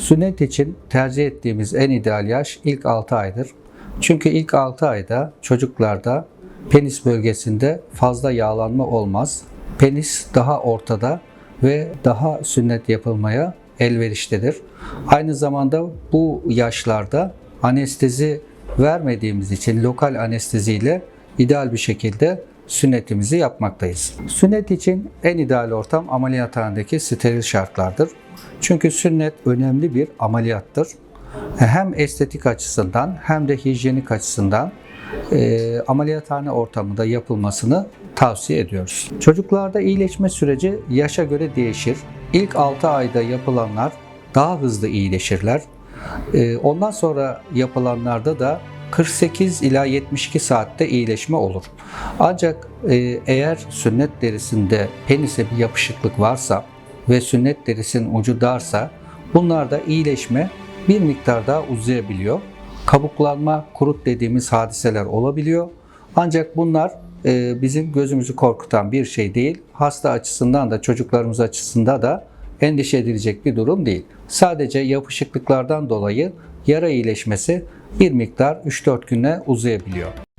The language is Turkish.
Sünnet için tercih ettiğimiz en ideal yaş ilk 6 aydır. Çünkü ilk 6 ayda çocuklarda penis bölgesinde fazla yağlanma olmaz. Penis daha ortada ve daha sünnet yapılmaya elverişlidir. Aynı zamanda bu yaşlarda anestezi vermediğimiz için lokal anesteziyle ideal bir şekilde sünnetimizi yapmaktayız. Sünnet için en ideal ortam ameliyathanedeki steril şartlardır. Çünkü sünnet önemli bir ameliyattır. Hem estetik açısından hem de hijyenik açısından e, ameliyathane ortamında yapılmasını tavsiye ediyoruz. Çocuklarda iyileşme süreci yaşa göre değişir. İlk 6 ayda yapılanlar daha hızlı iyileşirler. E, ondan sonra yapılanlarda da 48 ila 72 saatte iyileşme olur. Ancak e, eğer sünnet derisinde penise bir yapışıklık varsa ve sünnet derisinin ucu darsa bunlarda iyileşme bir miktar daha uzayabiliyor. Kabuklanma, kurut dediğimiz hadiseler olabiliyor. Ancak bunlar e, bizim gözümüzü korkutan bir şey değil. Hasta açısından da çocuklarımız açısından da endişe edilecek bir durum değil. Sadece yapışıklıklardan dolayı yara iyileşmesi bir miktar 3-4 güne uzayabiliyor.